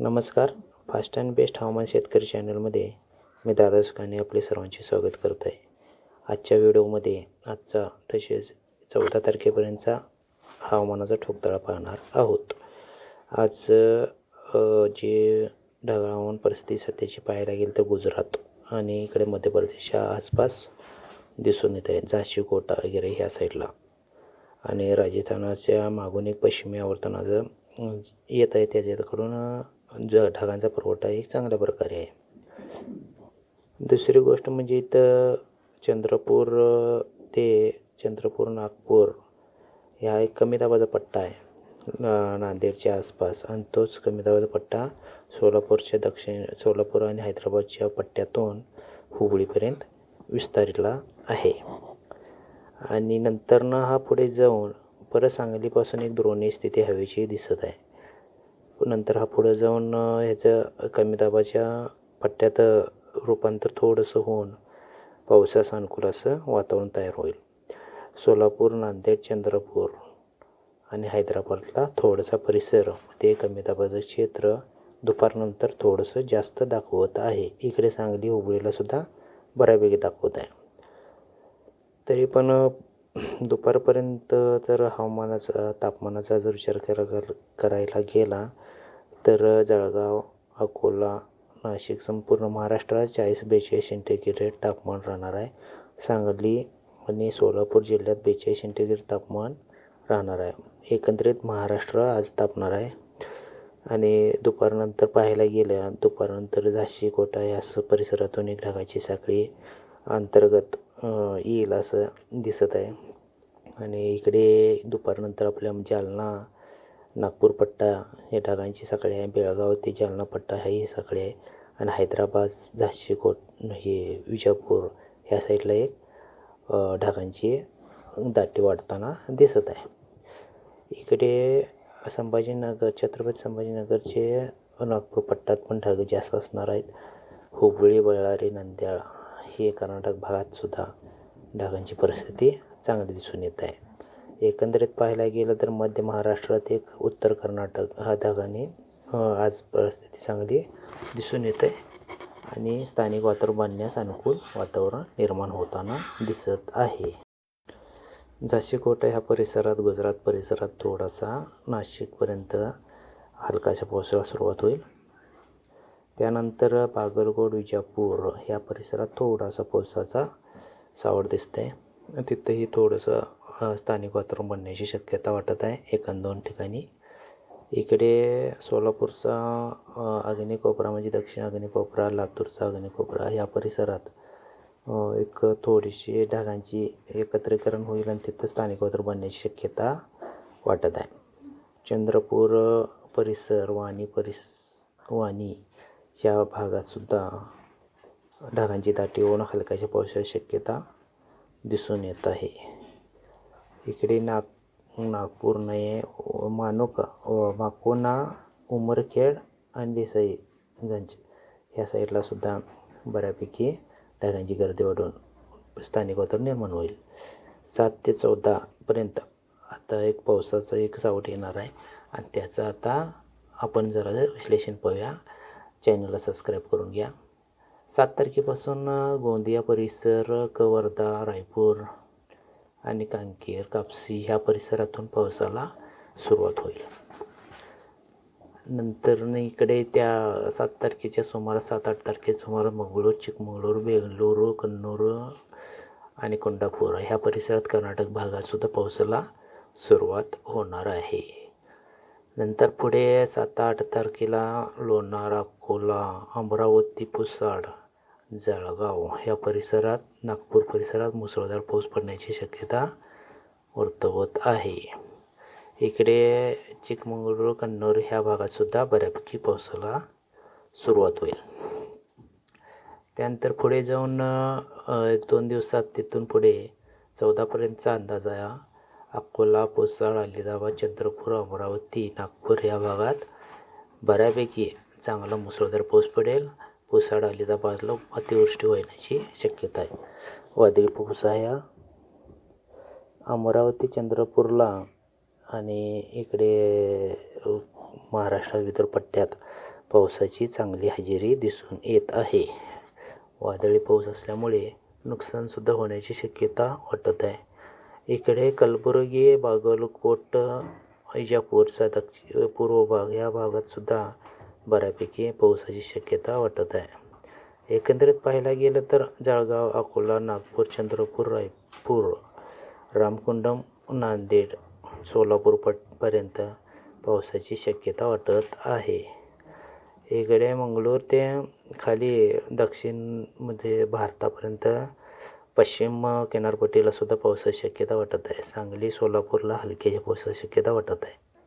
नमस्कार. Fast and best हवामान शेतकरी चॅनलमध्ये मी दादा सुखाने आपले सर्वांचे स्वागत करत आहे आजच्या व्हिडिओमध्ये आजचा तसेच चौदा तारखेपर्यंतचा हवामानाचा ठोकताळा पाहणार आहोत. आज जे ढगाळ हवामान परिस्थिती सध्याची पाहायला गेली तर गुजरात आणि इकडे मध्य प्रदेशच्या आसपास दिसून येत आहे. झाशी कोटा वगैरे ह्या साईडला. आणि राजस्थानाच्या मागून एक पश्चिमी आवर्तनाचं येत आहे. त्याच्याकडून ज ढगांचा पुरवठा एक चांगल्या प्रकारे आहे. दुसरी गोष्ट म्हणजे इथं चंद्रपूर ते चंद्रपूर नागपूर ह्या एक कमी दाबाचा पट्टा आहे. नांदेडच्या आसपास आणि तोच कमी दाबाचा पट्टा सोलापूरच्या दक्षिण सोलापूर आणि हैदराबादच्या पट्ट्यातून हुबळीपर्यंत विस्तारला आहे. आणि नंतरनं हा पुढे जाऊन परत सांगलीपासून एक द्रोणी स्थिती हवेची दिसत आहे. नंतर हा पुढं जाऊन ह्याचं कमी दाबाच्या पट्ट्यात रूपांतर थोडंसं होऊन पावसास अनुकूल असं वातावरण तयार होईल. सोलापूर नांदेड चंद्रपूर आणि हैदराबादला थोडासा परिसर ते कमी दाबाचं क्षेत्र दुपारनंतर थोडंसं जास्त दाखवत आहे. इकडे सांगली हुबळीला सुद्धा बऱ्यापैकी दाखवत आहे. तरी पण दुपारपर्यंत जर हवामानाचा तापमानाचा जर विचार करा कर- करायला गेला तर जळगाव अकोला नाशिक संपूर्ण महाराष्ट्रात चाळीस बेचाळीस सेंटीग्रेड तापमान राहणार आहे. सांगली आणि सोलापूर जिल्ह्यात बेचाळीस सेंटीग्रेड तापमान राहणार आहे. एकंदरीत महाराष्ट्र आज तापणार आहे. आणि दुपारनंतर पाहायला गेलं दुपारनंतर झाशी कोटा या स- परिसरातून एक ढगाची साखळी अंतर्गत येईल असं दिसत आहे. आणि इकडे दुपारनंतर आपल्या जालना नागपूर पट्टा हे ढगांची साखळी आहे. बेळगाव ते जालना पट्टा ही साखळी आहे. आणि हैदराबाद झाशी कोट हे विजापूर ह्या साईडला एक ढगांची दाटी वाढताना दिसत आहे. इकडे संभाजीनगर छत्रपती संभाजीनगरचे नागपूर पट्ट्यात पण ढग जास्त असणार आहेत. हुबळी बळारी नंद्याळ ही कर्नाटक भागात सुद्धा ढगांची परिस्थिती चांगली दिसून येत आहे. एकंदरीत पाहायला गेलं तर मध्य महाराष्ट्रात एक उत्तर कर्नाटक हा ढगाने आज परिस्थिती चांगली दिसून येते आहे आणि स्थानिक वातावरण बांधण्यास अनुकूल वातावरण निर्माण होताना दिसत आहे. झाशीकोटा ह्या परिसरात गुजरात परिसरात थोडासा नाशिकपर्यंत हलकाशा पावसाला सुरुवात होईल. त्यानंतर बागलकोट विजापूर ह्या परिसरात थोडासा पावसाचा सावड दिसते. तिथंही थोडंसं स्थानिक वातावरण बनण्याची शक्यता वाटत आहे. एक दोन ठिकाणी. इकडे सोलापूरचा अग्निकोपरा म्हणजे दक्षिण अग्निकोपरा लातूरचा अग्निकोपरा ह्या परिसरात एक थोडीशी ढगांची एकत्रीकरण होईल आणि तिथं स्थानिक वातावरण बनण्याची शक्यता वाटत आहे. चंद्रपूर परिसर वाणी परिस वाणी या भागातसुद्धा ढगांची दाटी होऊन हलक्याच्या पावसाची शक्यता दिसून येत आहे. इकडे नाग नागपूर नाही मानोका अ, माकोना उमरखेड आणि देसाईगंज ह्या साईडला सुद्धा बऱ्यापैकी ढगांची गर्दी वाढून स्थानिक वातावरण निर्माण होईल. सात ते चौदापर्यंत आता एक पावसाचं एक सावट येणार आहे. आणि त्याचं आता आपण जरा विश्लेषण पाहूया. चॅनलला सबस्क्राईब करून घ्या. सात तारखेपासून गोंदिया परिसर कवर्धा रायपूर आणि कांकेर कापसी ह्या परिसरातून पावसाला सुरुवात होईल. नंतर इकडे त्या सात तारखेच्या सुमारास सात आठ तारखेच्या सुमारास मंगळूर चिकमंगळूर बेंगलुरू कन्नूर आणि कोंडापूर ह्या परिसरात कर्नाटक भागातसुद्धा पावसाला सुरुवात होणार आहे. नंतर पुढे सात आठ तारखेला लोणार अकोला अमरावती पुसाड जळगाव ह्या परिसरात नागपूर परिसरात मुसळधार पाऊस पडण्याची शक्यता वर्तवत आहे. इकडे चिकमंगळूर कन्नूर ह्या भागात सुद्धा बऱ्यापैकी पावसाला सुरुवात होईल. त्यानंतर पुढे जाऊन एक दोन दिवसात तिथून पुढे चौदापर्यंतचा अंदाज आहे. अकोला पोसाळ अलिदाबाद चंद्रपूर अमरावती नागपूर या भागात बऱ्यापैकी चांगला मुसळधार पाऊस पडेल. पुसाड अलिबागला अतिवृष्टी होण्याची शक्यता आहे. वादळी पाऊस ह्या अमरावती चंद्रपूरला आणि इकडे महाराष्ट्र विदर्भ पट्ट्यात पावसाची चांगली हजेरी दिसून येत आहे. वादळी पाऊस असल्यामुळे नुकसानसुद्धा होण्याची शक्यता वाटत आहे. इकडे कलबुर्गी बागलकोट इजापूरचा दक्षि पूर्व भाग या भागातसुद्धा बऱ्यापैकी पावसाची शक्यता वाटत आहे. एकंदरीत पाहायला गेलं तर जळगाव अकोला नागपूर चंद्रपूर रायपूर रामकुंडम नांदेड सोलापूर पटपर्यंत पावसाची शक्यता वाटत आहे. इकडे मंगळूर ते खाली दक्षिणमध्ये भारतापर्यंत पश्चिम किनारपट्टीला सुद्धा पावसाची शक्यता वाटत आहे. सांगली सोलापूरला हलक्याच्या पावसाची शक्यता वाटत आहे.